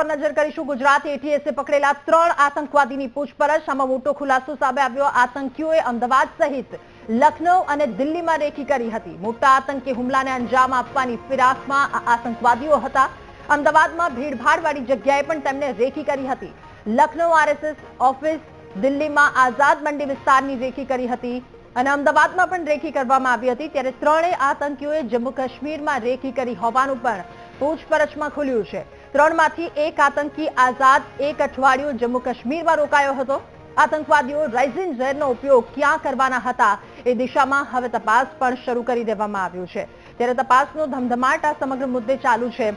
પર નજર કરીશું. ગુજરાત એટીએસે પકડેલા ત્રણ આતંકવાદીની પૂછપરછ. આમાં મોટો ખુલાસો સામે આવ્યો. આતંકીઓએ અમદાવાદ સહિત લખનૌ અને દિલ્હીમાં રેકી કરી હતી. મોટા આતંકી હુમલાને અંજામ આપવાની ફિરાકમાં આતંકવાદીઓ હતા. અમદાવાદમાં ભીડભાડવાળી જગ્યાએ પણ તેમણે રેકી કરી હતી. લખનૌ આરએસએસ ઓફિસ, દિલ્હીમાં આઝાદ મંડી વિસ્તારની રેકી કરી હતી અને અમદાવાદમાં પણ રેકી કરવામાં આવી હતી. ત્યારે ત્રણેય આતંકીઓએ જમ્મુ કાશ્મીરમાં રેકી કરી હોવાનું પણ પૂછપરછમાં ખુલ્યું છે. ત્રણમાંથી એક આતંકી આઝાદ, એક અઠવાડિયું જમ્મુ કાશ્મીરમાં રોકાયો હતો. આતંકવાદીઓ રાઇઝિન ઝેરનો ઉપયોગ ક્યાં કરવાના હતા એ દિશામાં હવે તપાસ પણ શરૂ કરી દેવામાં આવ્યું છે. ત્યારે તપાસનો ધમધમાટ આ સમગ્ર મુદ્દે ચાલુ છે.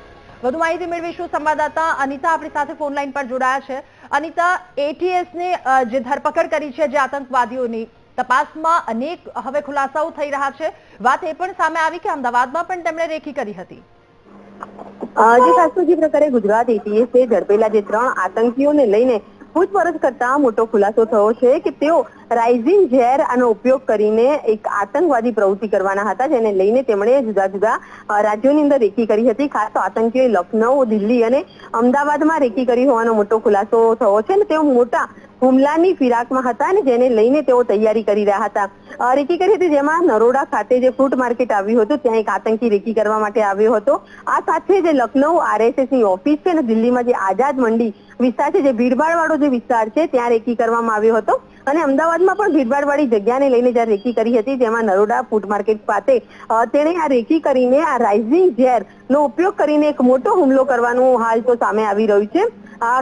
વધુ માહિતી મેળવીશું સંવાદદાતા અનિતા આપણી સાથે ફોન લાઈન પર જોડાયા છે. અનિતા એટીએસ ને જે ધરપકડ કરી છે જે આતંકવાદીઓની, તપાસમાં અનેક હવે ખુલાસાઓ થઈ રહ્યા છે. વાત એ પણ સામે આવી કે અમદાવાદમાં પણ તેમણે રેખી કરી હતી. જે ખાસ જે પ્રકારે ગુજરાત એટીએસે ઝડપેલા જે ત્રણ આતંકીઓને લઈને પૂછપરછ કરતા મોટો ખુલાસો થયો છે કે તેઓ રાઇઝિંગ ઝેર આનો ઉપયોગ કરીને એક આતંકવાદી પ્રવૃત્તિ કરવાના હતા, જેને લઈને તેમણે જુદા જુદા રાજ્યોની અંદર રેકી કરી હતી. ખાસ તો આતંકીઓએ લખનૌ દિલ્હી અને અમદાવાદમાં રેકી કરી હોવાનો મોટો ખુલાસો થયો છે અને તેઓ મોટા હુમલાની ફિરાકમાં હતા અને જેને લઈને તેઓ તૈયારી કરી રહ્યા હતા. રેકી કરી હતી જેમાં નરોડા ખાતે જે ફ્રૂટ માર્કેટ આવ્યું હતું, ત્યાં એક આતંકી રેકી કરવા માટે આવ્યો હતો. આ સાથે જે લખનૌ આરએસએસની ઓફિસ છે અને દિલ્હીમાં જે આઝાદ મંડી વિસ્તાર છે, જે ભીડભાડ વાળો જે વિસ્તાર છે, ત્યાં રેકી કરવામાં આવ્યો હતો. અને અમદાવાદમાં પણ ભીડભાડ વાળી જગ્યાને લઈને જ્યારે રેકી કરી હતી, જેમાં નરોડા ફૂડ માર્કેટ પાસે તેણે આ રેકી કરીને આ રાઇઝિંગ ઝેર નો ઉપયોગ કરીને એક મોટો હુમલો કરવાનું હાલ તો સામે આવી રહ્યું છે.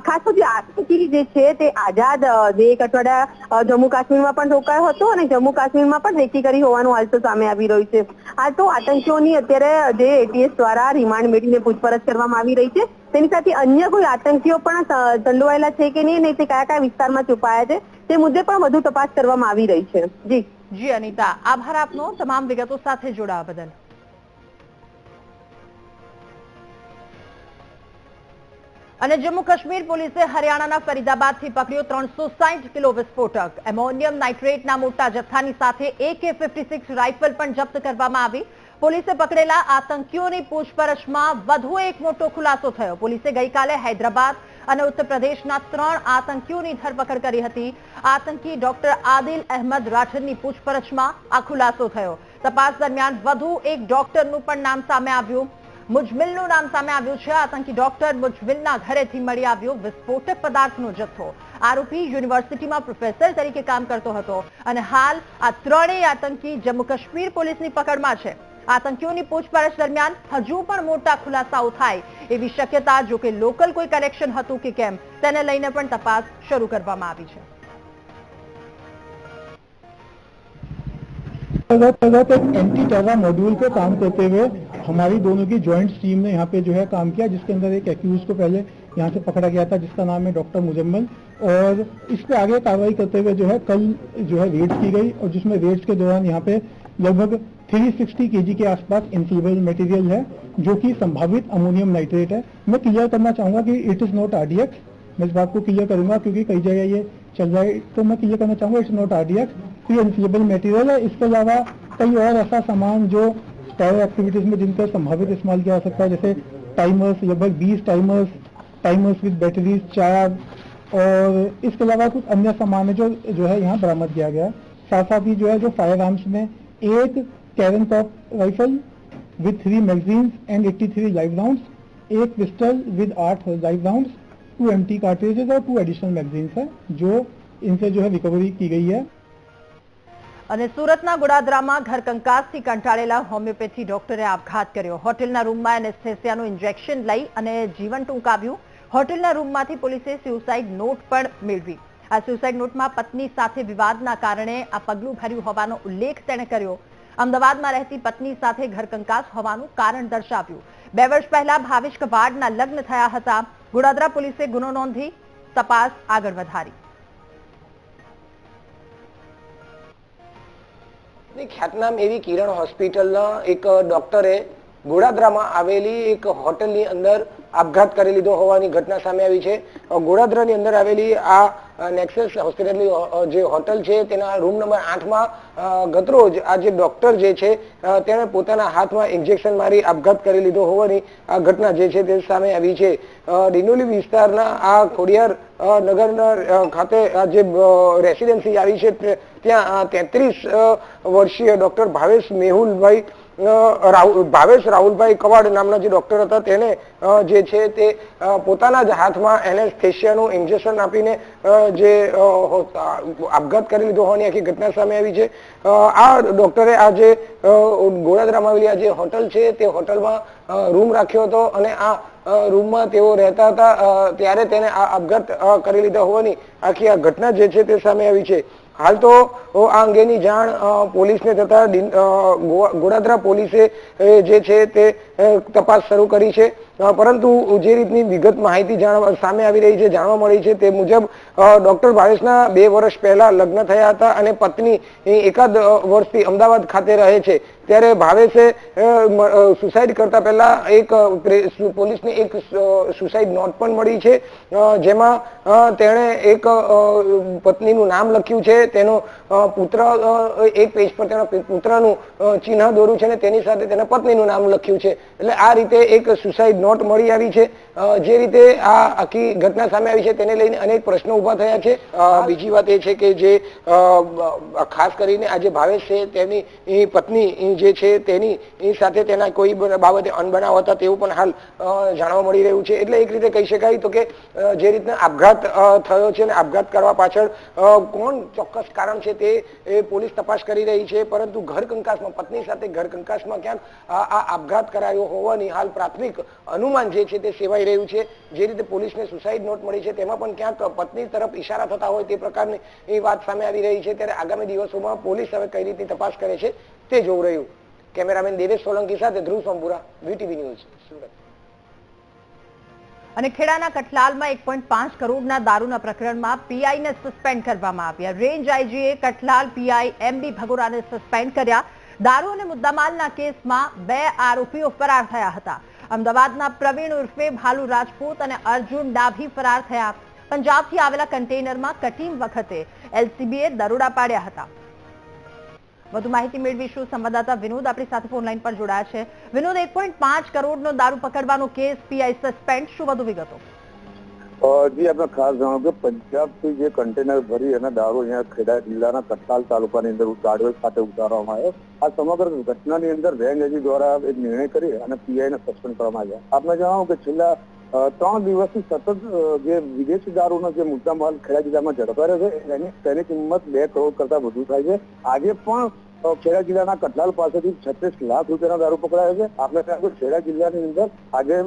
ખાસ તો જે જે છે તે આઝાદ જે એક અઠવાડિયા જમ્મુ કાશ્મીરમાં પણ રોકાયો હતો અને જમ્મુ કાશ્મીરમાં પણ રેકી કરી હોવાનું હાલ તો સામે આવી રહ્યું છે. આ તો આતંકીઓની અત્યારે જે એટીએસ દ્વારા રિમાન્ડ મેળવીને પૂછપરછ કરવામાં આવી રહી છે. તેની સાથે અન્ય કોઈ આતંકીઓ પણ સંડોવાયેલા છે કે નહીં તે કયા કયા વિસ્તારમાં છુપાયા છે? તે મુદ્દે પણ વધુ તપાસ કરવામાં આવી રહી છે. જી. જી, અનિતા, આભાર આપનો. તમામ વિગતો સાથે જોડાવા બદલ. અને જમ્મુ કાશ્મીર પોલીસે હરિયાણાના ફરીદાબાદથી પકડ્યો ત્રણસો સાહીઠ કિલો વિસ્ફોટક. એમોનિયમ નાઇટ્રેટના મોટા જથ્થાની સાથે એકે ફિફ્ટી સિક્સ રાઇફલ પણ જપ્ત કરવામાં આવી. પોલીસે પકડેલા આતંકીઓની પૂછપરછમાં વધુ એક મોટો ખુલાસો થયો. પોલીસે ગઈકાલે હૈદરાબાદ અને ઉત્તર પ્રદેશના ત્રણ આતંકીઓની ધરપકડ કરી હતી. આતંકી ડોક્ટર આદિલ અહેમદ રાઠરની પૂછપરછમાં આ ખુલાસો થયો. તપાસ દરમિયાન વધુ એક ડોક્ટરનું પણ નામ સામે આવ્યું. મુજમિલનું નામ સામે આવ્યું છે. આતંકી ડોક્ટર મુજમિલના ઘરેથી મળી આવ્યો વિસ્ફોટક પદાર્થનો જથ્થો. આરોપી યુનિવર્સિટીમાં પ્રોફેસર તરીકે કામ કરતો હતો. અને હાલ આ ત્રણેય આતંકી જમ્મુ કાશ્મીર પોલીસની પકડમાં છે. આતંકીઓની પૂછપરછ દરમિયાન હજુ પણ મોટા ખુલાસાઓ થાય એવી શક્યતા જો કે લોકલ કોઈ કનેક્શન હતું કે કેમ તેને લઈને પણ તપાસ શરૂ કરવામાં આવી છે तगत तगत एक एंटी टेरर मॉड्यूल पे काम करते हुए हमारी दोनों की ज्वाइंट टीम ने यहाँ पे जो है काम किया जिसके अंदर एक एक्यूज को पहले यहाँ से पकड़ा गया था जिसका नाम है डॉक्टर मुजम्मल और इस पे आगे कार्रवाई करते हुए जो है कल जो है रेड्स की गई और जिसमें रेड्स के दौरान यहाँ पे लगभग 360 केजी के आसपास इनफ्लेमेबल मटेरियल है, जो कि संभावित अमोनियम नाइट्रेट है। मैं क्लियर करना चाहूँगा कि इट इज़ नॉट आरडीएक्स मैं इस बात को क्लियर करूँगा क्योंकि कई जगह ये चल रहा है। तो मैं क्लियर करना चाहूँगा इट्स नॉट आरडीएक्स ये इनफ्लेमेबल मटेरियल है। इसके अलावा कई और ऐसा सामान जो टेरर एक्टिविटीज़ में जिनका संभावित इस्तेमाल किया जा सकता है, जैसे टाइमर्स लगभग 20 टाइमर्स टाइमर्स विद बैटरीज चार और इसके अलावा कुछ अन्य सामान है जो जो है यहाँ बरामद किया गया साथ साथ ही जो है, जो फायर आर्म्स में एक Karen top rifle with three magazines and 83 live rounds एक पिस्टल विद आठ live rounds two empty cartridges और टू एडिशनल मैगजीन्स है जो इनसे जो है रिकवरी की गई है અને સુરતના ગોડાદરામાં ઘર કંકાસથી કંટાળેલા હોમિયોપેથી ડોક્ટરે આપઘાત કર્યો હોટેલના રૂમમાં એનેસ્થેસિયાનું ઇન્જેક્શન લઈ અને જીવન ટૂંકાવ્યું હોટેલના રૂમમાંથી પોલીસે સ્યુસાઇડ નોટ પણ મેળવી આ સ્યુસાઇડ નોટમાં પત્ની સાથે વિવાદના કારણે આ પગલું ભર્યું હોવાનો ઉલ્લેખ તેણે કર્યો અમદાવાદમાં રહેતી પત્ની સાથે ઘરકંકાસ હોવાનું કારણ દર્શાવ્યું. બે વર્ષ પહેલા ભાવિષ્ક વાડના લગ્ન થયા હતા. ગુડાદરા પોલીસે ગુનો નોંધી તપાસ આગળ વધારી. ખ્યાતનામ એવી કિરણ હોસ્પિટલના એક ડોક્ટરે ગોડાદરામાં આવેલી એક હોટલની અંદર આપઘાત કરી લીધો હોવાની ઘટના સામે આવી છે. અ, ગોળાદરાની અંદર આવેલી આ નેક્સસ હોસ્પિટલની જે હોટલ છે તેના રૂમ નંબર આઠમાં ગતરોજ આ જે ડોક્ટર જે છે તેણે પોતાના હાથમાં ઇન્જેક્શન મારી આપઘાત કરી લીધો હોવાની આ ઘટના જે છે તે સામે આવી છે. ડિનોલી વિસ્તારના આ ખોડિયાર નગરના ખાતે આ જે રેસિડેન્સી આવી છે ત્યાં તેત્રીસ વર્ષીય ડોક્ટર ભાવેશ મેહુલભાઈ ભાવેશ રાહુલભાઈ કવાડ નામના જે ડોક્ટર હતા, તેને જે છે તે પોતાના જ હાથમાં એનેસ્થેશિયાનું ઇન્જેક્શન આપીને જે આપઘાત કરી લીધો હોવાની આખી ઘટના સામે આવી છે. આ ડોક્ટરે આ જે ગોળાદરામાં આવેલી આ જે હોટલ છે, તે હોટલમાં રૂમ રાખ્યો હતો અને આ રૂમમાં તેઓ રહેતા હતા ત્યારે તેને આ આપઘાત કરી લીધા હોવાની આખી આ ઘટના જે છે તે સામે આવી છે. હાલ તો આ અંગેની જાણ પોલીસને થતા ગોડાદરા પોલીસે જે છે તે તપાસ શરૂ કરી છે. પરંતુ જે રીતની વિગત માહિતી જાણવા સામે આવી રહી છે, જાણવા મળી છે તે મુજબ ડોક્ટર ભાવેશના બે વર્ષ પહેલા લગ્ન થયા હતા અને પત્ની એકાદ વર્ષથી અમદાવાદ ખાતે રહે છે. ત્યારે ભાવેશે સુસાઇડ કરતા પહેલા એક પોલીસને એક સુસાઇડ નોટ પણ મળી છે. જેમાં તેણે એક પત્નીનું નામ લખ્યું છે. તેનો પુત્ર એક પેજ પર તેના પુત્રનું ચિહ્ન દોર્યું છે અને તેની સાથે તેના પત્નીનું નામ લખ્યું છે. એટલે આ રીતે એક સુસાઇડ નોટ મળી આવી છે. જે રીતે આ આખી ઘટના સામે આવી છે તેને લઈને અનેક પ્રશ્નો ઊભા થયા છે. બીજી વાત એ છે કે જે ખાસ કરીને આજે ભાવેશ છે તેની પત્ની જે છે તેની સાથે તેના કોઈ બાબતે અનબનાવ હતા તેવું પણ હાલ જાણવા મળી રહ્યું છે. એટલે એક રીતે કહી શકાય તો કે જે રીતના આપઘાત થયો છે અને આપઘાત કરવા પાછળ કોણ ચોક્કસ કારણ છે તે પોલીસ તપાસ કરી રહી છે. પરંતુ ઘર કંકાસમાં પત્ની સાથે ઘર કંકાસમાં ક્યાંક આ આપઘાત કરાયો હોવાની હાલ પ્રાથમિક અનુમાન જે છે તે સેવાઈ રહ્યું છે. જે રીતે પોલીસને સુસાઇડ નોટ મળી છે, તેમાં પણ ક્યાંક પત્ની તરફ ઇશારા થતા હોય તે પ્રકારની વાત સામે આવી રહી છે. ત્યારે આગામી દિવસોમાં પોલીસ હવે કઈ રીતની તપાસ કરે છે તે જોવું રહ્યું. કેમેરામેન દેવેશ સોલંકી સાથે ધ્રુવ સોમપુરા વીટીવી ન્યૂઝ, સુરત. અને ખેડાના કઠલાલમાં એક પોઈન્ટ પાંચ કરોડના દારૂના પ્રકરણમાં પીઆઈને સસ્પેન્ડ કરવામાં આવ્યા. રેન્જ આઈજીએ કઠલાલ પીઆઈ એમબી ભગોરાને સસ્પેન્ડ કર્યા. દારૂ અને મુદ્દામાલના કેસમાં બે આરોપીઓ ફરાર થયા હતા. અમદાવાદના પ્રવીણ ઉર્ફે ભાલુ રાજપૂત અને અર્જુન ડાભી ફરાર થયા. પંજાબથી આવેલા કન્ટેનરમાં કટીંગ વખતે એલસીબીએ દરોડા પાડ્યા હતા. વધુ માહિતી મેળવીશું સંવાદદાતા વિનોદ. આપણી સાથે ફોન લાઈન પર જોડાયા છે. વિનોદ, એક પોઈન્ટ પાંચ કરોડનો દારૂ પકડવાનો કેસ પીઆઈ સસ્પેન્ડ શું વધુ વિગતો? જી આપણે ખાસ જાણો કે પંજાબથી જે કન્ટેનર ભરી અને દારૂ અહીંયા ખેડા જિલ્લાના કઠલાલ તાલુકાની અંદર ગાડવેલ ખાતે ઉતારવામાં આવ્યો. આ સમગ્ર ઘટનાની અંદર રેન્જ એજી દ્વારા એક નિર્ણય કરી અને પીઆઈ ને સસ્પેન્ડ કરવામાં આવ્યા. આપને જણાવો કે છેલ્લા ત્રણ દિવસથી સતત જે વિદેશી દારૂનો જે મુદ્દામાલ ખેડા જિલ્લામાં ઝડપાયો છે, એની તેની કિંમત બે કરોડ કરતા વધુ થાય છે. આજે પણ ખેડા જિલ્લાના કટલાલ પાસેથી છત્રીસ લાખ રૂપિયાનો દારૂ પકડાયો છે. આપણે ખેડા જિલ્લાની અંદર આજે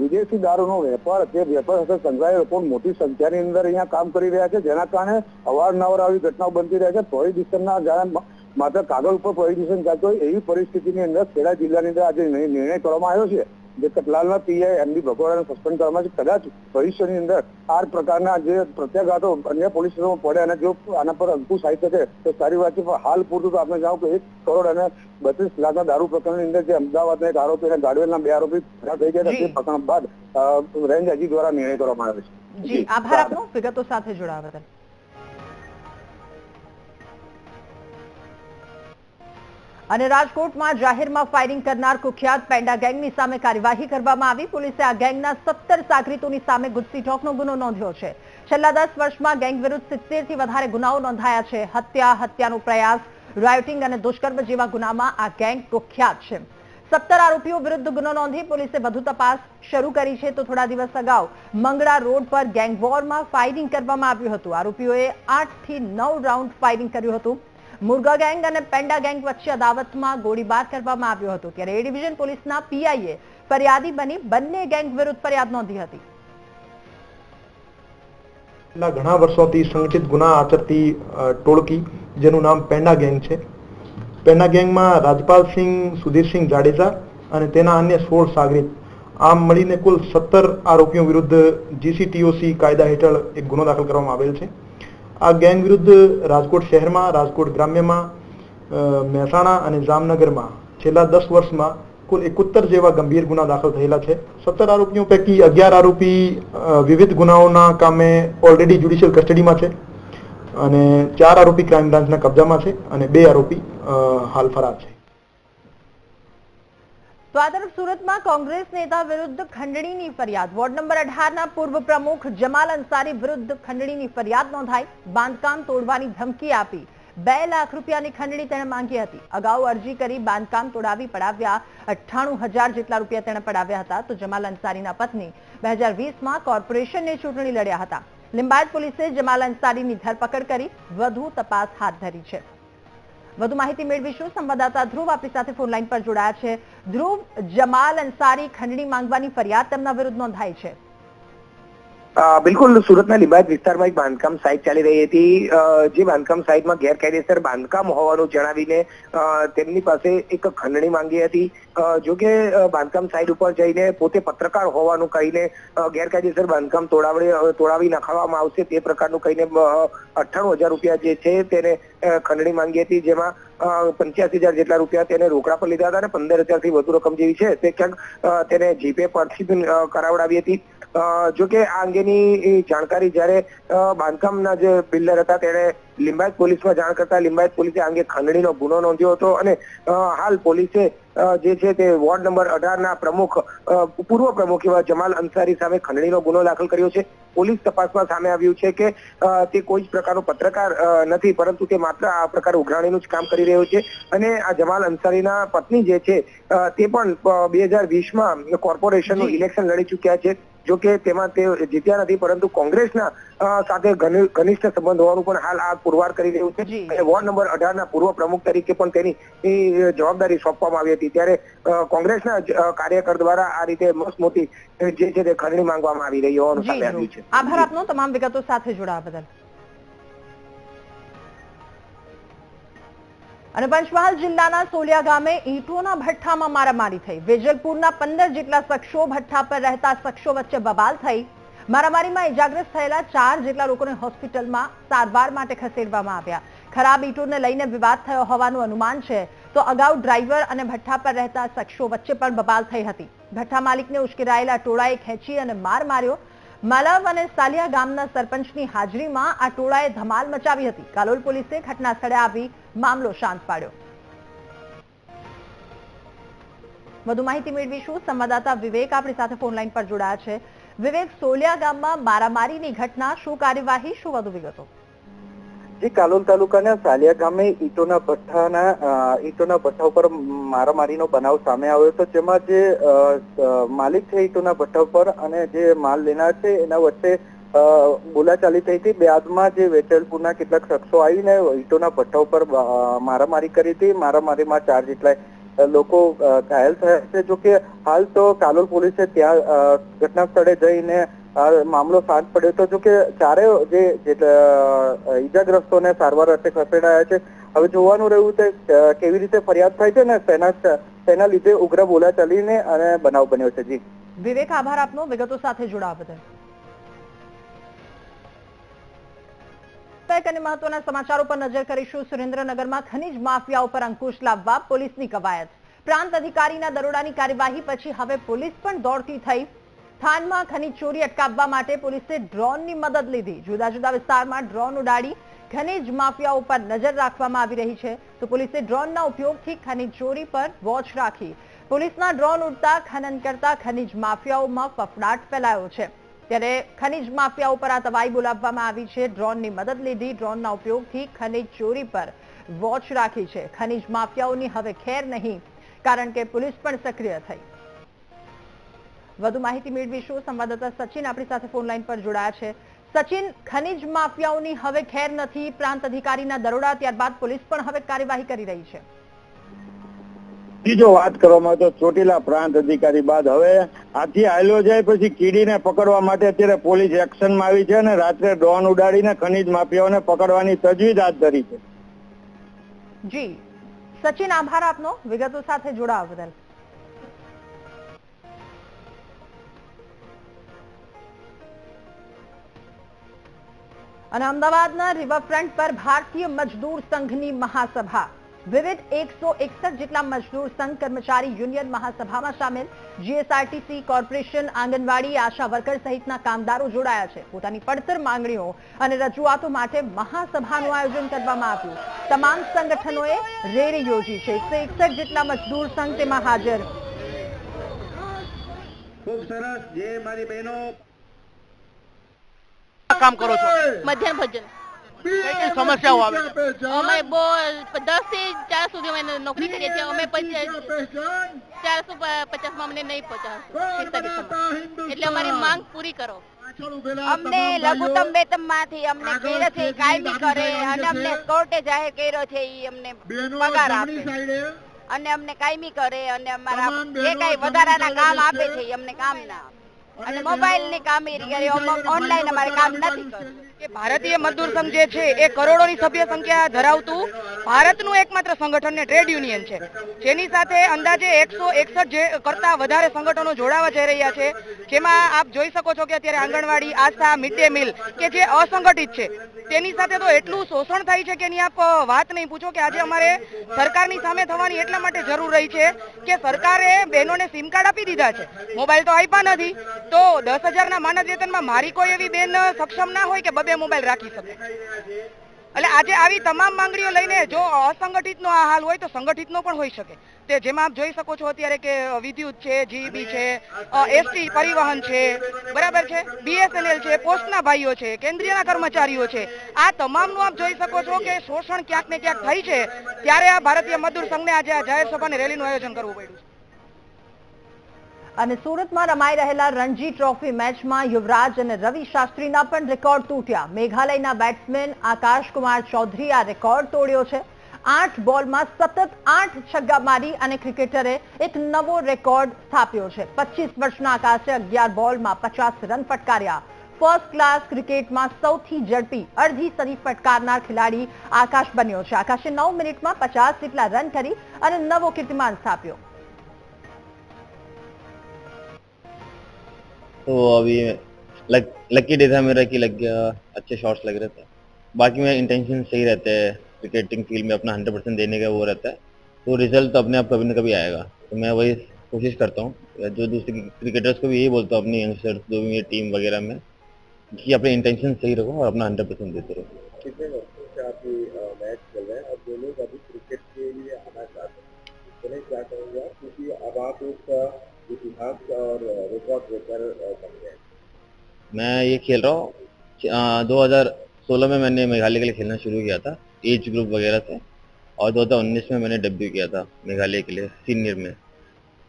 વિદેશી દારૂનો વેપાર તે વેપાર સાથે સંકળાયેલ લોકો મોટી સંખ્યાની અંદર અહીંયા કામ કરી રહ્યા છે. જેના કારણે અવારનવાર આવી ઘટનાઓ બનતી રહે છે. પ્રોહિબિશનના જાણે માત્ર કાગળ ઉપર પ્રોહિબિશન ચાલતું હોય એવી પરિસ્થિતિની અંદર ખેડા જિલ્લાની અંદર આજે નિર્ણય કરવામાં આવ્યો છે. જે કટલાલના પીઆઈ એમડી ભગોડાને સસ્પેન્ડ કરવામાં છે કદાચ ભવિષ્યની અંદર આ પ્રકારના જે પ્રત્યાઘાતો અન્ય પોલીસ સ્ટેશનમાં પડે અને જો આના પર અંકુશ આવી શકે તો સારી વાત છે પણ હાલ પૂરતું તો આપણે જાણો કે એક કરોડ અને બત્રીસ લાખના દારૂ પ્રકરણની અંદર જે અમદાવાદના એક આરોપી અને ગાડવેલના બે આરોપી ફરાર થઈ ગયા તે પ્રકરણ બાદ રેન્જ અજી દ્વારા નિર્ણય કરવામાં આવે છે. જી. આભાર આપનો. વિગતો સાથે જોડાવા બદલ. અને રાજકોટમાં જાહેરમાં ફાયરિંગ કરનાર કુખ્યાત પેન્ડા ગેંગની સામે કાર્યવાહી કરવામાં આવી. પોલીસે આ ગેંગના સત્તર સાગરીતોની સામે ગુજસી ગુનો નોંધ્યો છે. છેલ્લા દસ વર્ષમાં ગેંગ વિરુદ્ધ સિત્તેરથી વધારે ગુનાઓ નોંધાયા છે. હત્યા, હત્યાનો પ્રયાસ રાયોટિંગ અને દુષ્કર્મ જેવા ગુનામાં આ ગેંગ કુખ્યાત છે. સત્તર આરોપીઓ વિરુદ્ધ ગુનો નોંધી પોલીસે વધુ તપાસ શરૂ કરી છે તો થોડા દિવસ અગાઉ મંગળા રોડ પર ગેંગ વોરમાં ફાયરિંગ કરવામાં આવ્યું હતું. આરોપીઓએ આઠથી નવ રાઉન્ડ ફાયરિંગ કર્યું હતું. મુર્ગા ગેંગ અને પેન્ડા ગેંગ વચ્ચે અદાવતમાં ગોળીબાર કરવામાં આવ્યો હતો, ત્યારે એ ડિવિઝન પોલીસના પીઆઈએ ફરિયાદી બની બંને ગેંગ વિરુદ્ધ ફરિયાદ નોંધી હતી. છેલ્લા ઘણા વર્ષોથી સંગઠિત ગુના આચરતી ટોળકી, જેનું નામ પેંડા ગેંગ છે. પેન્ડા ગેંગમાં રાજપાલસિંહ સુધીરસિંહ જાડેજા અને તેના અન્ય સોળ સાગરીત. આમ મળીને કુલ સત્તર આરોપીઓ વિરુદ્ધ જીસીટીઓસી કાયદા હેઠળ એક ગુનો દાખલ કરવામાં આવેલ છે. આ ગેંગ વિરુદ્ધ રાજકોટ શહેરમાં, રાજકોટ ગ્રામ્યમાં મહેસાણા અને જામનગરમાં છેલ્લા દસ વર્ષમાં કુલ એકોતર જેવા ગંભીર ગુના દાખલ થયેલા છે. સત્તર આરોપીઓ પૈકી અગિયાર આરોપી વિવિધ ગુનાઓના કામે ઓલરેડી જ્યુડિશિયલ કસ્ટડીમાં છે અને ચાર આરોપી ક્રાઇમ બ્રાન્ચના કબજામાં છે અને બે આરોપી હાલ ફરાર છે. તો આ તરફ સુરતમાં કોંગ્રેસ નેતા વિરુદ્ધ ખંડણીની ફરિયાદ. વોર્ડ નંબર અઢારના પૂર્વ પ્રમુખ જમાલ અંસારી વિરુદ્ધ ખંડણીની ફરિયાદ નોંધાઈ બાંધકામ તોડવાની ધમકી આપી. બે લાખ રૂપિયાની ખંડણી તેણે માંગી હતી. અગાઉ અરજી કરી બાંધકામ તોડાવી પડાવ્યા અઠ્ઠાણું હજાર જેટલા રૂપિયા તેણે પડાવ્યા હતા. તો જમાલ અંસારીના પત્ની બે હજાર વીસમાં કોર્પોરેશનની ચૂંટણી લડ્યા હતા. લિંબાયત પોલીસે જમાલ અંસારીની ધરપકડ કરી વધુ તપાસ હાથ ધરી છે. વધુ માહિતી મેળવીશું. સંવાદદાતા ધ્રુવ આપણી સાથે ફોન લાઈન પર જોડાયા છે. ધ્રુવ, જમાલ અંસારી ખંડણી માંગવાની ફરિયાદ તેમના વિરુદ્ધ નોંધાઈ છે. બિલકુલ સુરતના લિંબાયત વિસ્તારમાં એક બાંધકામ સાઇટ ચાલી રહી હતી. જે બાંધકામ સાઇટમાં ગેરકાયદેસર બાંધકામ હોવાનું જણાવીને તેમની પાસે એક ખંડણી માંગી હતી. અ, જો કે અ, બાંધકામ સાઇટ ઉપર જઈને પોતે પત્રકાર હોવાનું કહીને ગેરકાયદેસર બાંધકામ તોડાવી તોડાવી નાખવામાં આવશે તે પ્રકારનું કહીને અઠ્ઠાણું હજાર રૂપિયા જે છે તેને ખંડણી માંગી હતી જેમાં પંચ્યાસી હજાર જેટલા રૂપિયા તેને રોકડા પર લીધા હતા અને પંદર હજારથી વધુ રકમ જેવી છે તે ક્યાંક તેને જીપે પરથી કરાવડાવી હતી. જો કે આ અંગેની જાણકારી જ્યારે બાંધકામના જે બિલ્ડર હતા તેણે લિંબાયત પોલીસમાં જાણ કરતા લિંબાયત પોલીસે આ અંગે ખંડણીનો ગુનો નોંધ્યો હતો અને હાલ પોલીસે જે છે તે વોર્ડ નંબર અઢાર ના પ્રમુખ પૂર્વ પ્રમુખ એવા જમાલ અંસારી સામે ખંડણીનો ગુનો દાખલ કર્યો છે. પોલીસ તપાસમાં સામે આવ્યું છે કે તે કોઈ જ પ્રકારનો પત્રકાર નથી પરંતુ તે માત્ર આ પ્રકાર ઉઘરાણીનું જ કામ કરી રહ્યો છે. અને આ જમાલ અંસારીના પત્ની જે છે તે પણ બે હજાર વીસમાં કોર્પોરેશનનું. ઇલેક્શન લડી ચૂક્યા છે. જો કે તેમાં તે જીત્યા નથી પરંતુ કોંગ્રેસના સાથે ઘનિષ્ઠ સંબંધ હોવાનું પણ હાલ આ પુરવાર કરી રહ્યું છે. અને વોર્ડ નંબર અઢાર ના પૂર્વ પ્રમુખ તરીકે પણ તેની જવાબદારી સોંપવામાં આવી હતી. ત્યારે કોંગ્રેસના કાર્યકર દ્વારા આ રીતે મસ્ત મોટી જે છે તે ખરણી માંગવામાં આવી રહી હોવાનું સામે આવ્યું છે. આભાર આપનો તમામ વિગતો સાથે જોડાવા બદલ. અને પંચમહાલ જિલ્લાના સોલિયા ગામે ઈંટોના ભઠ્ઠામાં મારામારી થઈ. વેજલપુરના પંદર જેટલા શખ્સો ભઠ્ઠા પર રહેતા શખ્સો વચ્ચે બબાલ થઈ. મારામારીમાં ઇજાગ્રસ્ત થયેલા ચાર જેટલા લોકોને હોસ્પિટલમાં સારવાર માટે ખસેડવામાં આવ્યા. ખરાબ ઈંટોને લઈને વિવાદ થયો હોવાનું અનુમાન છે. તો અગાઉ ડ્રાઈવર અને ભઠ્ઠા પર રહેતા શખ્સો વચ્ચે પણ બબાલ થઈ હતી. ભઠ્ઠા માલિકને ઉશ્કેરાયેલા ટોળાએ ખેંચી અને માર માર્યો. મલવ અને સાલિયા ગામના સરપંચની હાજરીમાં આ ટોળાએ ધમાલ મચાવી હતી. કાલોલ પોલીસે ઘટના સ્થળે આવી મામલો શાંત પાડ્યો. વધુ માહિતી મેળવીશું. સંવાદદાતા વિવેક આપણી સાથે ફોન લાઈન પર જોડાયા છે. વિવેક, સોલિયા ગામમાં મારામારીની ઘટના, શું કાર્યવાહી, શું વધુ વિગતો? જે, કાલોલ તાલુકાના સાલિયા ગામે ઈટોના ભઠ્ઠાના ઈટોના ભઠ્ઠા ઉપર મારામારીનો બનાવ સામે આવ્યો હતો, જેમાં જે માલિક છે ઈટોના ભઠ્ઠા ઉપર અને જે માલ લેનાર છે, એના વચ્ચે બોલાચાલી થઈ હતી. બાદમાં જે વેચલપુરના કેટલાક શખ્સો આવીને ઈટોના ભઠ્ઠા ઉપર મારામારી કરી હતી. મારામારીમાં ચાર જેટલા લોકો ઘાયલ થયા છે. જોકે હાલ તો કાલોલ પોલીસે ત્યાં ઘટના સ્થળે જઈને મામલો શાંત પડ્યો હતો જો ચારે જે ઈજાગ્રસ્તોને સારવાર અર્થે ખસેડાયા છે, હવે જોવાનું રહ્યું છે કેવી રીતે ફરિયાદ થાય છે ને તેના તેના લીધે ઉગ્ર બોલાચાલીને અને બનાવ બન્યો છે. જી. વિવેક, આભાર આપનો. વિગતો સાથે જોડાવા બદલ. અને મહત્વના સમાચારો પર નજર કરીશું. સુરેન્દ્રનગરમાં ખનીજ માફિયા ઉપર અંકુશ લાવવા પોલીસની કવાયત. પ્રાંત અધિકારીના દરોડાની કાર્યવાહી પછી હવે પોલીસ પણ દોડતી થઈ. થાનમાં ખનીજ ચોરી અટકાવવા માટે પોલીસે ડ્રોનની મદદ લીધી. જુદા જુદા વિસ્તારમાં ડ્રોન ઉડાડી ખનીજ માફિયાઓ પર નજર રાખવામાં આવી રહી છે. તો પોલીસે ડ્રોનના ઉપયોગથી ખનીજ ચોરી પર વોચ રાખી. પોલીસના ડ્રોન ઉડતા ખનન કરતા ખનીજ માફિયાઓમાં ફફડાટ ફેલાયો છે. ત્યારે ખનીજ માફિયા ઉપર આ તવાઈ બોલાવવામાં આવી છે. ડ્રોનની મદદ લીધી. ડ્રોનના ઉપયોગથી ખનીજ ચોરી પર વોચ રાખી છે. ખનીજ માફિયાઓની હવે ખેર નહીં, કારણ કે પોલીસ પણ સક્રિય થઈ. વધુ માહિતી મેળવીશું. સંવાદદાતા સચિન આપણી સાથે ફોન લાઈન પર જોડાયા છે. સચિન ખનિજ માફિયાઓની હવે ખેર નથી પ્રાંત અધિકારીના દરોડા ત્યારબાદ પોલીસ પણ હવે કાર્યવાહી કરી રહી છે. જો વાત કરવામાં તો ચોટીલા પ્રાંત અધિકારી બાદ હવે આથી હાલ્યો જાય પછી કીડીને પકડવા માટે અત્યારે પોલીસ એક્શનમાં આવી છે અને રાત્રે ડ્રોન ઉડાડીને ખનીજ માફિયાઓને પકડવાની તજવીજ હાથ ધરી છે. જી. સચિન આભાર આપનો. વિગતો સાથે જોડાવા બદલ. અને અમદાવાદના રિવરફ્રન્ટ પર ભારતીય મજદૂર સંઘની મહાસભા. વિવિધ એકસો એકસઠ જેટલા મજદૂર સંઘ કર્મચારી યુનિયન મહાસભામાં સામેલ. GSRTC corporation, anganwadi, ASHA worker સહિતના કામદારો જોડાયા છે. પોતાની પડતર માંગણીઓ અને રજૂઆતો માટે મહાસભાનું આયોજન કરવામાં આવ્યું. તમામ સંગઠનોએ રેલી યોજી છે. એકસો એકસઠ જેટલા મજદૂર સંઘ તેમાં હાજર. ખૂબ સરસ. જે મારી બહેનો. કામ કરો છો? મધ્યાહન ભોજન. કઈ કઈ સમસ્યાઓ આવે અમે બહુ દસથી ચાર સુધી અમે નોકરી કરીએ છીએ. અમે ચારસો પચાસમાં અમને નહીં પહોંચાડશે એટલે અમારી માંગ પૂરી કરો. અમને લઘુત્તમ વેતનમાંથી અમને છે કાયમી કરે અને અમને કોર્ટે જાહેર કર્યો છે ઈ અમને પગાર આપે. અને અમને કાયમી કરે અને અમારા જે કઈ વધારાના કામ આપે છે. અમને કામ ના આપે. અને મોબાઈલની કામગીરી ઓનલાઈન અમારે કામ નથી કે ભારતીય મજદૂર સંઘ જે છે એ કરોડોની સભ્ય સંખ્યા ધરાવતું ભારતનું એકમાત્ર સંગઠન ને ટ્રેડ યુનિયન છે. જેની સાથે અંદાજે એકસો એકસઠ જે કરતા વધારે સંગઠનો જોડાવા જઈ રહ્યા છે. જેમાં આપ જોઈ શકો છો કે અત્યારે anganwadi ASHA mid day meal કે જે અસંગઠિત છે તેની સાથે તો એટલું શોષણ થાય છે કે એની આપ વાત નહીં પૂછો કે આજે અમારે સરકારની સામે થવાની એટલા માટે જરૂર રહી છે કે સરકારે બહેનોને સિમ કાર્ડ આપી દીધા છે. મોબાઈલ તો આપ્યા નથી. તો દસ હજારના માનદ વેતનમાં મારી કોઈ એવી બેન સક્ષમ ના હોય કે બબે મોબાઈલ રાખી શકે? એટલે આજે આવી તમામ માંગણીઓ લઈને જો અસંગઠિતનો આ હાલ હોય તો સંગઠિતનો પણ હોઈ શકે. તે જેમાં આપ જોઈ શકો છો અત્યારે કે વિદ્યુત છે જીબી છે એસટી પરિવહન છે બરાબર છે? બીએસએનએલ છે પોસ્ટના ભાઈઓ છે કેન્દ્રીયના કર્મચારીઓ છે. આ તમામનું આપ જોઈ શકો છો કે શોષણ ક્યાંક ને ક્યાંક થઈ છે. ત્યારે આ ભારતીય મજદૂર સંઘને આજે આ જાહેર સભા અને રેલીનું આયોજન કરવું પડ્યું છે. અને સુરતમાં રમાઈ રહેલા રણજી ટ્રોફી મેચમાં યુવરાજ અને રવિ શાસ્ત્રીના પણ રેકોર્ડ તૂટ્યા. મેઘાલયના બેટ્સમેન આકાશ ચૌધરી આ રેકોર્ડ તોડ્યો છે. આઠ બોલમાં સતત આઠ છગ્ગા મારી અને ક્રિકેટરે એક નવો રેકોર્ડ સ્થાપ્યો છે. પચીસ વર્ષના આકાશે અગિયાર બોલમાં પચાસ રન ફટકાર્યા. ફર્સ્ટ ક્લાસ ક્રિકેટમાં સૌથી ઝડપી અડધી સદી ફટકારનાર ખેલાડી આકાશ બન્યો છે. આકાશે નવ મિનિટમાં પચાસ જેટલા રન કરી અને નવો કીર્તિમાન સ્થાપ્યો. तो अभी लक, लकी डे था मेरा कि लग गया अच्छे शॉट्स लग रहे थे। बाकी में इंटेंशन सही रहते हैं क्रिकेटिंग फ़ील्ड में अपना हंड्रेड परसेंट देने का वो रहता है। तो रिज़ल्ट तो अपने आप कभी ना कभी आएगा। तो मैं वही कोशिश करता हूँ जो दूसरे क्रिकेटर्स को भी यही बोलता हूँ अपनी यंगस्टर्स जो भी टीम वगैरह में कि अपने इंटेंशन सही रखो और अपना हंड्रेड परसेंट देते रहो। कितने वर्षों से आप ये मैच चल रहे हैं और जो लोग अभी क्रिकेट के लिए आना चाहते हैं? क्या कहेंगे क्योंकि अब आप एक इतिहास और रिकॉर्ड ब्रेकर बन गए मैं ये खेल रहा हूँ दो हज़ार सोलह में मैंने मेघालय के लिए खेलना शुरू किया था, एज ग्रुप वगैरह से, और 2019 में मैंने डेब्यू किया था, मेघालय के लिए सीनियर में।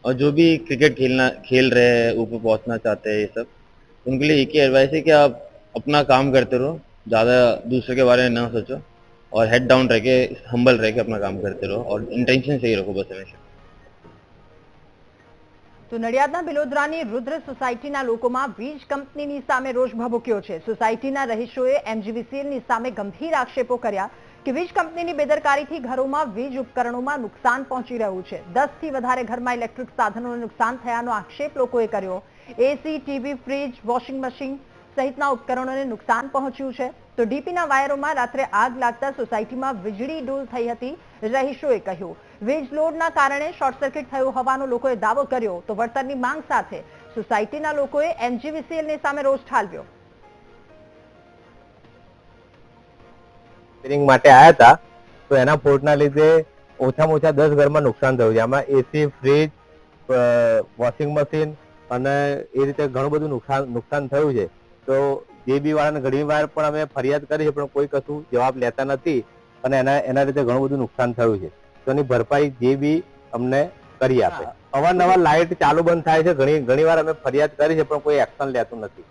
और जो भी क्रिकेट खेलना, खेल रहे हैं, ऊपर पहुँचना चाहते हैं, ये सब, उनके लिए एक ही एडवाइस है कि आप अपना काम करते रहो, ज़्यादा दूसरे के बारे में ना सोचो, और हेड डाउन रह के हम्बल रह के अपना काम करते रहो, और इंटेंशन सही रखो बस हमेशा। તો નડિયાદના બિલોદરાની રુદ્ર સોસાયટીના લોકોમાં વીજ કંપનીની સામે રોષ ભભૂક્યો છે. સોસાયટીના રહીશોએ એમજીવીસીએલની સામે ગંભીર આક્ષેપો કર્યા કે વીજ કંપનીની બેદરકારીથી ઘરોમાં વીજ ઉપકરણોમાં નુકસાન પહોંચી રહ્યું છે. દસથી વધારે ઘરમાં ઇલેક્ટ્રિક સાધનોને નુકસાન થયાનો આક્ષેપ લોકોએ કર્યો. AC, TV, fridge, washing machine સહિતના ઉપકરણોને નુકસાન પહોંચ્યું છે. તો ડીપીના વાયરોમાં રાત્રે આગ લાગતા સોસાયટીમાં વીજળી ડોલ થઈ હતી, રહીશોએ કહ્યું. વીજ લોડના કારણે શોર્ટ સર્કિટ થયું હોવાનો લોકોએ દાવો કર્યો તો વળતરની માંગ સાથે સોસાયટીના લોકોએ એમજીવીસીએલની સામે રોષ ઠાલવ્યો. રિપેરિંગ માટે આવ્યા હતા, તો એના ફોલ્ટના લીધે ઓછામાં ઓછા દસ ઘરમાં નુકસાન થયું છે. આમાં એસી ફ્રીજ વોશિંગ મશીન અને એ રીતે ઘણું બધું નુકસાન નુકસાન થયું છે. તો જેબી વાળાને ઘણી વાર પણ અમે ફરિયાદ કરી છે, પણ કોઈ કશું જવાબ લેતા નથી અને એના એના રીતે ઘણું બધું નુકસાન થયું છે. એની ભરપાઈ જે બી અમને કરી આપે. અવારનવાર લાઇટ ચાલુ બંધ થાય છે. ઘણી ઘણી વાર અમે ફરિયાદ કરી છે પણ કોઈ એક્શન લેતું નથી.